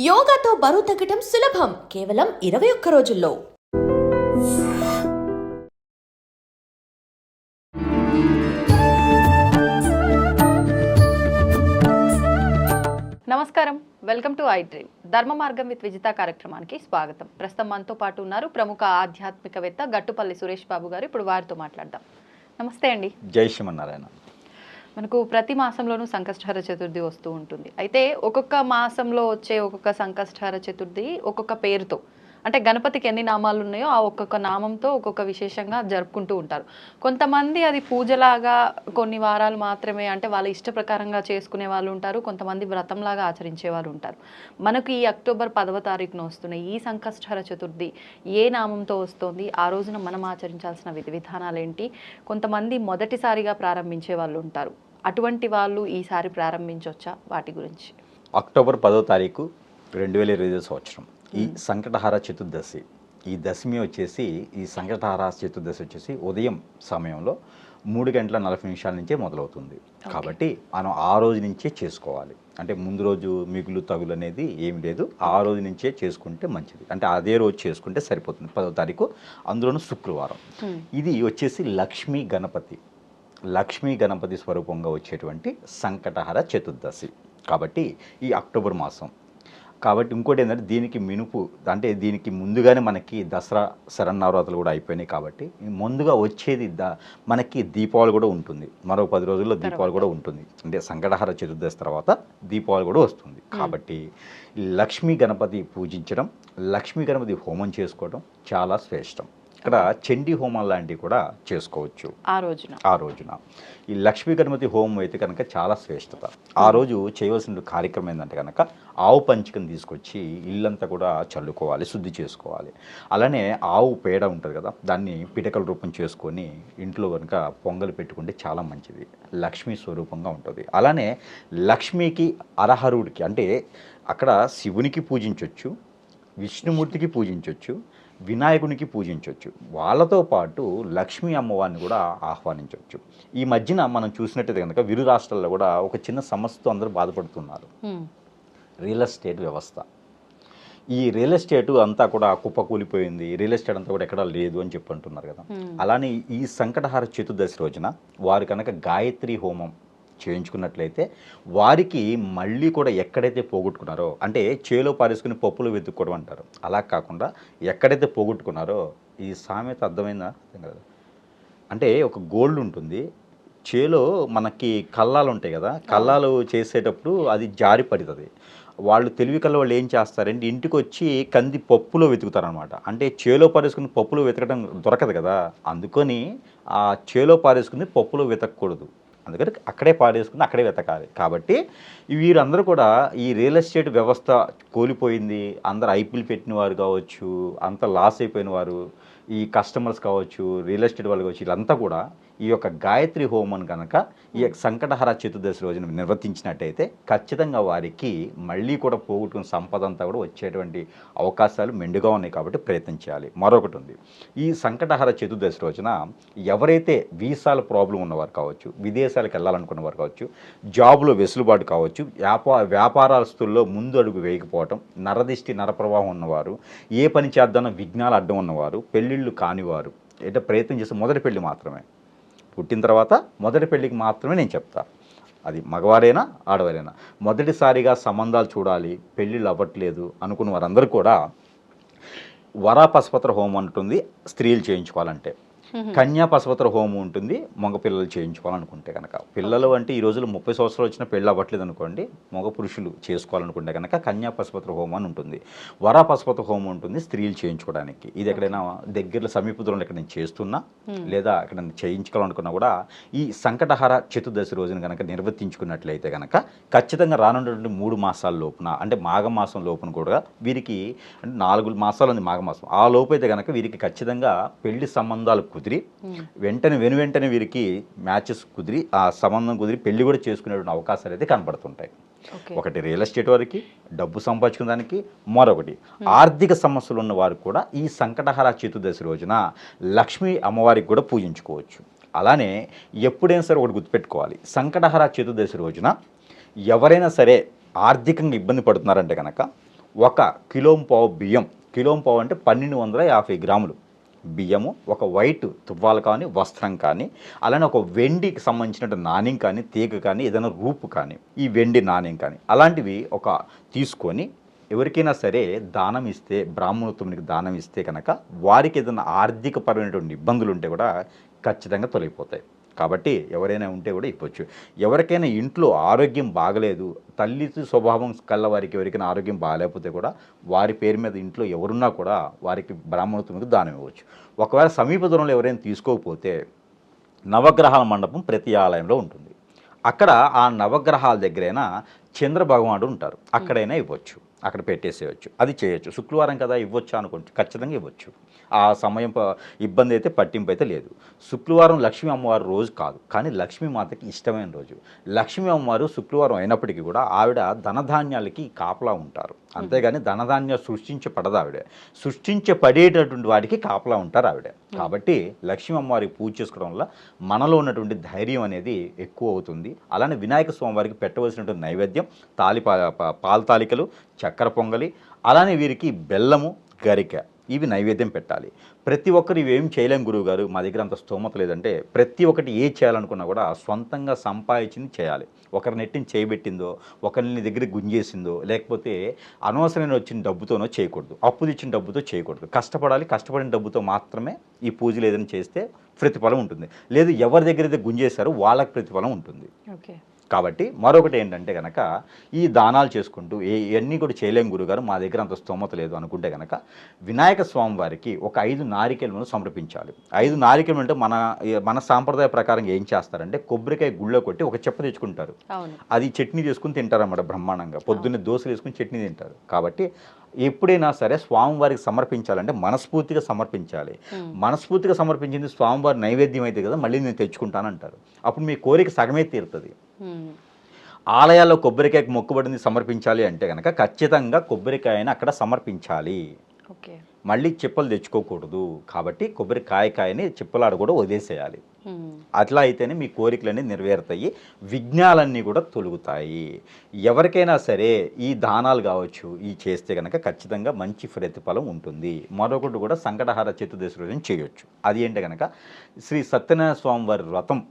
యోగాతో బరువు తగ్గటం సులభం. కేవలం ఇరవై ఒక్క రోజుల్లో. నమస్కారం. Welcome to iDream. ధర్మ మార్గం విత్ విజిత కార్యక్రమానికి స్వాగతం. ప్రస్తుతం మనతో పాటు ఉన్నారు ప్రముఖ ఆధ్యాత్మికవేత్త గట్టుపల్లి సురేష్ బాబు గారు. ఇప్పుడు వారితో మాట్లాడదాం. నమస్తే అండి. జై శ్రీమన్నారాయణ. మనకు ప్రతి మాసంలోనూ సంకష్టహర చతుర్థి వస్తూ ఉంటుంది. అయితే ఒక్కొక్క మాసంలో వచ్చే ఒక్కొక్క సంకష్టహర చతుర్థి ఒక్కొక్క పేరుతో అంటే గణపతికి ఎన్ని నామాలు ఉన్నాయో ఆ ఒక్కొక్క నామంతో ఒక్కొక్క విశేషంగా జరుపుకుంటూ ఉంటారు. కొంతమంది అది పూజలాగా కొన్ని వారాలు మాత్రమే అంటే వాళ్ళ ఇష్ట ప్రకారంగా చేసుకునే వాళ్ళు ఉంటారు కొంతమంది వ్రతంలాగా ఆచరించే వాళ్ళు ఉంటారు. మనకు ఈ అక్టోబర్ పదవ తారీఖున వస్తున్న ఈ సంకష్టహర చతుర్థి ఏ నామంతో వస్తుంది ఆ రోజున మనం ఆచరించాల్సిన విధి విధానాలు ఏంటి కొంతమంది మొదటిసారిగా ప్రారంభించే వాళ్ళు ఉంటారు. అటువంటి వాళ్ళు ఈసారి ప్రారంభించవచ్చా వాటి గురించి? అక్టోబర్ పదో తారీఖు రెండు వేల ఇరవై సంవత్సరం. ఈ సంకటహార చతుర్దశి. ఈ దశమి వచ్చేసి ఈ సంకటహార చతుర్దశి వచ్చేసి ఉదయం సమయంలో మూడు గంటల నలభై నిమిషాల నుంచే మొదలవుతుంది. కాబట్టి మనం ఆ రోజు నుంచే చేసుకోవాలి. అంటే ముందు రోజు మిగులు తగులు అనేది ఏమి లేదు. ఆ రోజు నుంచే చేసుకుంటే మంచిది. అంటే అదే రోజు చేసుకుంటే సరిపోతుంది. పదో తారీఖు అందులోనూ శుక్రవారం. ఇది వచ్చేసి లక్ష్మీ గణపతి. లక్ష్మీ గణపతి స్వరూపంగా వచ్చేటువంటి సంకటహర చతుర్దశి. కాబట్టి ఈ అక్టోబర్ మాసం. కాబట్టి ఇంకోటి ఏంటంటే దీనికి మినుపు అంటే దీనికి ముందుగానే మనకి దసరా శరన్నవరాత్రులు కూడా అయిపోయినాయి కాబట్టి ముందుగా వచ్చేది ద మనకి దీపావళి కూడా ఉంటుంది. మరో పది రోజుల్లో దీపావళి కూడా ఉంటుంది. అంటే సంకటహర చతుర్దశి తర్వాత దీపావళి కూడా వస్తుంది. కాబట్టి లక్ష్మీ గణపతి పూజించడం లక్ష్మీ గణపతి హోమం చేసుకోవడం చాలా శ్రేష్టం. ఇక్కడ చండీ హోమం లాంటివి కూడా చేసుకోవచ్చు. ఆ రోజున. ఆ రోజున. ఈ లక్ష్మీ గణపతి హోమం అయితే కనుక చాలా శ్రేష్టత. ఆ రోజు చేయవలసిన కార్యక్రమం ఏంటంటే కనుక ఆవు పంచికను తీసుకొచ్చి ఇల్లంతా కూడా చల్లుకోవాలి శుద్ధి చేసుకోవాలి. అలానే ఆవు పేడ ఉంటుంది కదా దాన్ని పిటకల రూపం చేసుకొని ఇంట్లో కనుక పొంగలు పెట్టుకుంటే చాలా మంచిది. లక్ష్మీ స్వరూపంగా ఉంటుంది. అలానే లక్ష్మికి అరహరుడికి అంటే అక్కడ శివునికి పూజించవచ్చు విష్ణుమూర్తికి పూజించవచ్చు వినాయకునికి పూజించవచ్చు వాళ్ళతో పాటు లక్ష్మీ అమ్మవారిని కూడా ఆహ్వానించవచ్చు ఈ మధ్యన మనం చూసినట్టయితే కనుక విరు రాష్ట్రాల్లో కూడా ఒక చిన్న సమస్యతో అందరూ బాధపడుతున్నారు. రియల్ ఎస్టేట్ వ్యవస్థ. ఈ రియల్ ఎస్టేట్ అంతా కూడా కుప్పకూలిపోయింది. రియల్ ఎస్టేట్ అంతా కూడా ఎక్కడా లేదు అని చెప్పి అంటున్నారు కదా. అలానే ఈ సంకటహార చతుర్దశి రోజున వారు కనుక గాయత్రి హోమం చేయించుకున్నట్లయితే వారికి మళ్ళీ కూడా ఎక్కడైతే పోగొట్టుకున్నారో అంటే చేలో పారేసుకుని పప్పులు వెతుక్కోవడం అంటారు. అలా కాకుండా ఎక్కడైతే పోగొట్టుకున్నారో ఈ సామెత అర్థమైందా? అర్థం కదా అంటే ఒక గోల్డ్ ఉంటుంది. చేలో మనకి కల్లాలు ఉంటాయి కదా కల్లాలు చేసేటప్పుడు అది జారి పడుతుంది. వాళ్ళు తెలివి కల్ల వాళ్ళు ఏం చేస్తారంటే ఇంటికి వచ్చి కంది పప్పులో వెతుకుతారనమాట అంటే చేలో పారేసుకుని పప్పులో వెతకడం దొరకదు కదా అందుకని ఆ చేలో పారేసుకుని పప్పులో వెతకూడదు అందుకని అక్కడే పాడేసుకుని అక్కడే వెతకాలి. కాబట్టి వీరందరూ కూడా ఈ రియల్ ఎస్టేట్ వ్యవస్థ కోల్పోయింది అందరు ఐపీఎల్ పెట్టిన వారు కావచ్చు అంత లాస్ అయిపోయిన వారు ఈ కస్టమర్స్ కావచ్చు రియల్ ఎస్టేట్ వాళ్ళు కావచ్చు వీళ్ళంతా కూడా ఈ యొక్క గాయత్రి హోమం కనుక ఈ యొక్క సంకటహర చతుర్దశి రోజున నిర్వర్తించినట్టయితే ఖచ్చితంగా వారికి మళ్ళీ కూడా పోగొట్టుకున్న సంపద అంతా కూడా వచ్చేటువంటి అవకాశాలు మెండుగా ఉన్నాయి కాబట్టి ప్రయత్నం చేయాలి. మరొకటి ఉంది. ఈ సంకటహర చతుర్దశి రోజున ఎవరైతే వీసాల ప్రాబ్లం ఉన్నవారు కావచ్చు విదేశాలకు వెళ్ళాలనుకున్న వారు కావచ్చు జాబ్లో వెసులుబాటు కావచ్చు వ్యాపార వ్యాపారస్తుల్లో ముందు అడుగు వేయకపోవటం నరదిష్టి నరప్రవాహం ఉన్నవారు ఏ పని చేద్దానో విఘ్నాలు అడ్డం ఉన్నవారు పెళ్ళిళ్ళు కానివారు అంటే ప్రయత్నం చేస్తే మొదటి పెళ్ళి మాత్రమే. పుట్టిన తర్వాత మొదటి పెళ్ళికి మాత్రమే నేను చెప్తాను అది మగవారైనా ఆడవారైనా. మొదటిసారిగా సంబంధాలు చూడాలి పెళ్ళిళ్ళు అవ్వట్లేదు అనుకున్న వారందరూ కూడా వరా పసుపత్ర హోమం అంటుంది స్త్రీలు చేయించుకోవాలంటే. కన్యా పశుపత్ర హోమం ఉంటుంది మగ పిల్లలు చేయించుకోవాలనుకుంటే కనుక పిల్లలు అంటే ఈ రోజుల్లో ముప్పై సంవత్సరాలు వచ్చిన పెళ్ళి అవ్వట్లేదు అనుకోండి మగ పురుషులు చేసుకోవాలనుకుంటే కనుక కన్యా పశుపత్ర హోమం అని ఉంటుంది. వరా పశుపత్ర హోమం ఉంటుంది స్త్రీలు చేయించుకోవడానికి. ఇది ఎక్కడైనా దగ్గరలో సమీప దూరంలో ఎక్కడ నేను చేస్తున్నా లేదా ఎక్కడ చేయించుకోవాలనుకున్నా కూడా ఈ సంకటహార చతుర్దశి రోజున కనుక నిర్వర్తించుకున్నట్లయితే కనుక ఖచ్చితంగా రానున్నటువంటి మూడు మాసాల లోపున అంటే మాఘమాసం లోపున కూడా వీరికి అంటే నాలుగు మాసాలు ఉంది మాఘమాసం. ఆ లోపు అయితే కనుక వీరికి ఖచ్చితంగా పెళ్ళి సంబంధాలు కుదిరి. వెంటనే వెను వెంటనే వీరికి మ్యాచెస్ కుదిరి ఆ సంబంధం కుదిరి పెళ్ళి కూడా చేసుకునేటువంటి అవకాశాలు అయితే కనబడుతుంటాయి. ఒకటి రియల్ ఎస్టేట్ వారికి డబ్బు సంపాదించుకునే దానికి మరొకటి ఆర్థిక సమస్యలు ఉన్న వారికి కూడా ఈ సంకటహర చతుర్దశి రోజున లక్ష్మీ అమ్మవారికి కూడా పూజించుకోవచ్చు. అలానే ఎప్పుడైనా సరే ఒకటి గుర్తుపెట్టుకోవాలి. సంకటహర చతుర్దశి రోజున ఎవరైనా సరే ఆర్థికంగా ఇబ్బంది పడుతున్నారంటే కనుక ఒక కిలోంపావు బియ్యం కిలోంపావు అంటే పన్నెండు వందల యాభై గ్రాములు. బియ్యము ఒక వైట్ తువ్వాలు కానీ వస్త్రం కానీ అలానే ఒక వెండికి సంబంధించిన నాణ్యం కానీ తీగ కానీ ఏదైనా రూపు కానీ ఈ వెండి నాణ్యం కానీ అలాంటివి ఒక తీసుకొని ఎవరికైనా సరే దానం ఇస్తే బ్రాహ్మణోత్తమునికి దానం ఇస్తే కనుక వారికి ఏదైనా ఆర్థికపరమైనటువంటి ఇబ్బందులు ఉంటే కూడా ఖచ్చితంగా తొలగిపోతాయి. కాబట్టి ఎవరైనా ఉంటే కూడా ఇవ్వచ్చు. ఎవరికైనా ఇంట్లో ఆరోగ్యం బాగలేదు తల్లి స్వభావం కళ్ళ వారికి ఎవరికైనా ఆరోగ్యం బాగాలేకపోతే కూడా వారి పేరు మీద ఇంట్లో ఎవరున్నా కూడా వారికి బ్రాహ్మణోత్తమునికి దానం ఇవ్వచ్చు. ఒకవేళ సమీప దూరంలో ఎవరైనా తీసుకోకపోతే నవగ్రహాల మండపం ప్రతి ఆలయంలో ఉంటుంది. అక్కడ ఆ నవగ్రహాల దగ్గరైనా చంద్ర భగవానుడు ఉంటారు. అక్కడైనా ఇవ్వచ్చు. అక్కడ పెట్టేసేయచ్చు. అది చేయొచ్చు. శుక్రవారం కదా ఇవ్వచ్చు అనుకుంటే ఖచ్చితంగా ఇవ్వచ్చు. ఆ సమయం ఇబ్బంది అయితే పట్టింపు అయితే లేదు. శుక్రవారం లక్ష్మీ అమ్మవారు రోజు కాదు. కానీ లక్ష్మీ మాతకి ఇష్టమైన రోజు. లక్ష్మీ అమ్మవారు శుక్రవారం అయినప్పటికీ కూడా ఆవిడ ధనధాన్యాలకి కాపలా ఉంటారు. అంతేగాని ధనధాన్యాలు సృష్టించబడదు ఆవిడ సృష్టించబడేటటువంటి వాడికి కాపలా ఉంటారు ఆవిడ. కాబట్టి లక్ష్మీ అమ్మవారికి పూజ చేసుకోవడం వల్ల మనలో ఉన్నటువంటి ధైర్యం అనేది ఎక్కువ అవుతుంది. అలానే వినాయక స్వామి వారికి పెట్టవలసినటువంటి నైవేద్యం తాలి పాల తాలికలు చక్కెర పొంగలి అలానే వీరికి బెల్లము గరిక. ఇవి నైవేద్యం పెట్టాలి. ప్రతి ఒక్కరు ఇవేం చేయలేం గురువు గారు మా దగ్గర అంత స్తోమత లేదంటే ప్రతి ఒక్కటి ఏ చేయాలనుకున్నా కూడా సొంతంగా సంపాదించింది చేయాలి. ఒకరి నెట్టిని చేయబెట్టిందో ఒకరిని దగ్గర గుంజేసిందో లేకపోతే అనవసరమైన వచ్చిన డబ్బుతోనో చేయకూడదు. అప్పు తెచ్చిన డబ్బుతో చేయకూడదు. కష్టపడాలి కష్టపడిన డబ్బుతో మాత్రమే ఈ పూజలు ఏదైనా చేస్తే ప్రతిఫలం ఉంటుంది. లేదు ఎవరి దగ్గర అయితే గుంజేశారో వాళ్ళకి ప్రతిఫలం ఉంటుంది. ఓకే. కాబట్టి మరొకటి ఏంటంటే కనుక ఈ దానాలు చేసుకుంటూ ఏ ఇవన్నీ కూడా చేయలేం గురుగారు మా దగ్గర అంత స్తోమత లేదు అనుకుంటే కనుక వినాయక స్వామి వారికి ఒక ఐదు నారికెలను సమర్పించాలి. ఐదు నారికెలు అంటే మన మన సాంప్రదాయ ప్రకారం ఏం చేస్తారంటే కొబ్బరికాయ గుళ్ళో కొట్టి ఒక చెప్ప తెచ్చుకుంటారు. అది చట్నీ చేసుకుని తింటారన్నమాట బ్రహ్మాండంగా. పొద్దున్నే దోశలు వేసుకుని చట్నీ తింటారు. కాబట్టి ఎప్పుడైనా సరే స్వామివారికి సమర్పించాలంటే మనస్ఫూర్తిగా సమర్పించాలి. మనస్ఫూర్తిగా సమర్పించింది స్వామివారి నైవేద్యం అయితే కదా మళ్ళీ నేను తెచ్చుకుంటానంటారు. అప్పుడు మీ కోరిక సగమే తీరుతుంది. ఆలయాల్లో కొబ్బరికాయకు మొక్కుబడిని సమర్పించాలి అంటే కనుక ఖచ్చితంగా కొబ్బరికాయని అక్కడ సమర్పించాలి. ఓకే. మళ్ళీ చెప్పులు తెచ్చుకోకూడదు. కాబట్టి కొబ్బరికాయ కాయని చెప్పులాడు కూడా వదిలేసేయాలి. అట్లా అయితేనే మీ కోరికలన్నీ నెరవేరుతాయి. విఘ్నాలన్నీ కూడా తొలుగుతాయి. ఎవరికైనా సరే ఈ దానాలు కావచ్చు ఈ చేస్తే కనుక ఖచ్చితంగా మంచి ప్రతిఫలం ఉంటుంది. మరొకటి కూడా సంకటహార చతుర్దశి రోజున చేయొచ్చు. అది ఏంటి కనుక శ్రీ సత్యనారాయణ స్వామి వారి వ్రతం.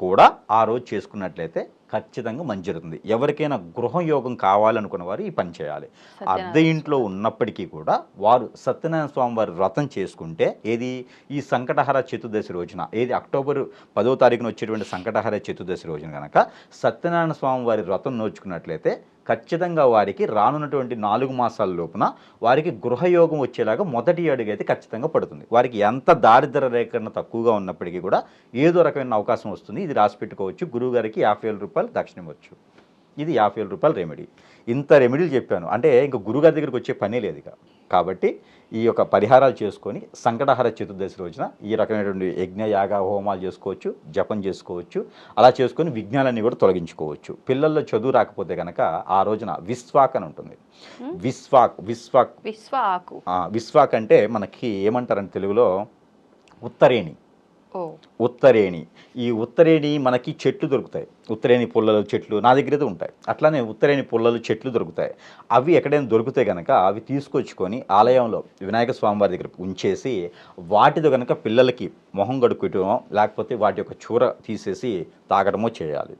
కూడా ఆ రోజు చేసుకున్నట్లయితే ఖచ్చితంగా మంచి జరుగుతుంది ఎవరికైనా గృహయోగం కావాలనుకున్న వారు ఈ పని చేయాలి. అద్దె ఇంట్లో ఉన్నప్పటికీ కూడా వారు సత్యనారాయణ స్వామి వారి వ్రతం చేసుకుంటే ఏది ఈ సంకటహర చతుర్దశి రోజున ఏది అక్టోబర్ పదో తారీఖున వచ్చేటువంటి సంకటహర చతుర్దశి రోజున కనుక సత్యనారాయణ స్వామి వారి వ్రతం నోచుకున్నట్లయితే ఖచ్చితంగా వారికి రానున్నటువంటి నాలుగు మాసాల లోపున వారికి గృహయోగం వచ్చేలాగా మొదటి అడుగు అయితే ఖచ్చితంగా పడుతుంది. వారికి ఎంత దారిద్ర రేఖన తక్కువగా ఉన్నప్పటికీ కూడా ఏదో రకమైన అవకాశం వస్తుంది. ఇది రాసి పెట్టుకోవచ్చు. గురువు గారికి యాభై వేల రూపాయలు దక్షిణ ఇవ్వచ్చు. ఇది యాభై వేల రూపాయల రెమెడీ ఇంత రెమెడీలు చెప్పాను. అంటే ఇంకా గురుగారి దగ్గరికి వచ్చే పనే లేదు ఇక. కాబట్టి ఈ యొక్క పరిహారాలు చేసుకొని సంకటహర చతుర్దశి రోజున ఈ రకమైనటువంటి యజ్ఞ యాగ హోమాలు చేసుకోవచ్చు జపం చేసుకోవచ్చు. అలా చేసుకొని విఘ్నాలన్నీ కూడా తొలగించుకోవచ్చు. పిల్లల్లో చదువు రాకపోతే కనుక ఆ రోజున విశ్వాక్ అని ఉంటుంది. విశ్వాక్ విశ్వాక్. విశ్వ ఆకు ఆ, విశ్వాక్ అంటే మనకి ఏమంటారంటే తెలుగులో ఉత్తరేణి. ఉత్తరేణి. ఈ ఉత్తరేణి మనకి చెట్లు దొరుకుతాయి. ఉత్తరేణి పుల్లలు చెట్లు నా దగ్గర ఉంటాయి. అట్లానే ఉత్తరేణి పుల్లలు చెట్లు దొరుకుతాయి. అవి ఎక్కడైనా దొరికితే కనుక అవి తీసుకొచ్చుకొని ఆలయంలో వినాయక స్వామి వారి దగ్గర ఉంచేసి వాటితో కనుక పిల్లలకి మొహం గడుక్కోవటమో లేకపోతే వాటి యొక్క చూర తీసేసి తాగడమో చేయాలి.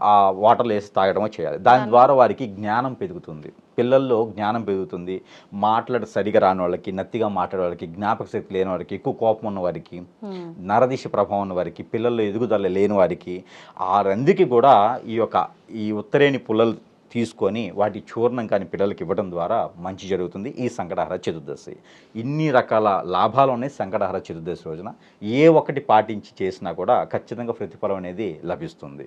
ఆ వాటర్లో వేసి తాగడమో చేయాలి. దాని ద్వారా వారికి జ్ఞానం పెరుగుతుంది. పిల్లల్లో జ్ఞానం పెరుగుతుంది. మాట్లాడ సరిగా రాని వాళ్ళకి నత్తిగా మాట్లాడే వాళ్ళకి జ్ఞాపక శక్తి లేని వారికి ఎక్కువ కోపం ఉన్న వారికి నరదిశ ప్రభావం ఉన్న వారికి పిల్లల్లో ఎదుగుదల లేని వారికి ఆ రందికి కూడా ఈ యొక్క ఈ ఉత్తరేణి పుల్లలు తీసుకొని వాటి చూర్ణం కాని పిల్లలకి ఇవ్వడం ద్వారా మంచి జరుగుతుంది. ఈ సంకటహర చతుర్దశి. ఇన్ని రకాల లాభాలు ఉన్నాయి సంకటహర చతుర్దశి రోజున. ఏ ఒక్కటి పాటించి చేసినా కూడా ఖచ్చితంగా ప్రతిఫలం అనేది లభిస్తుంది.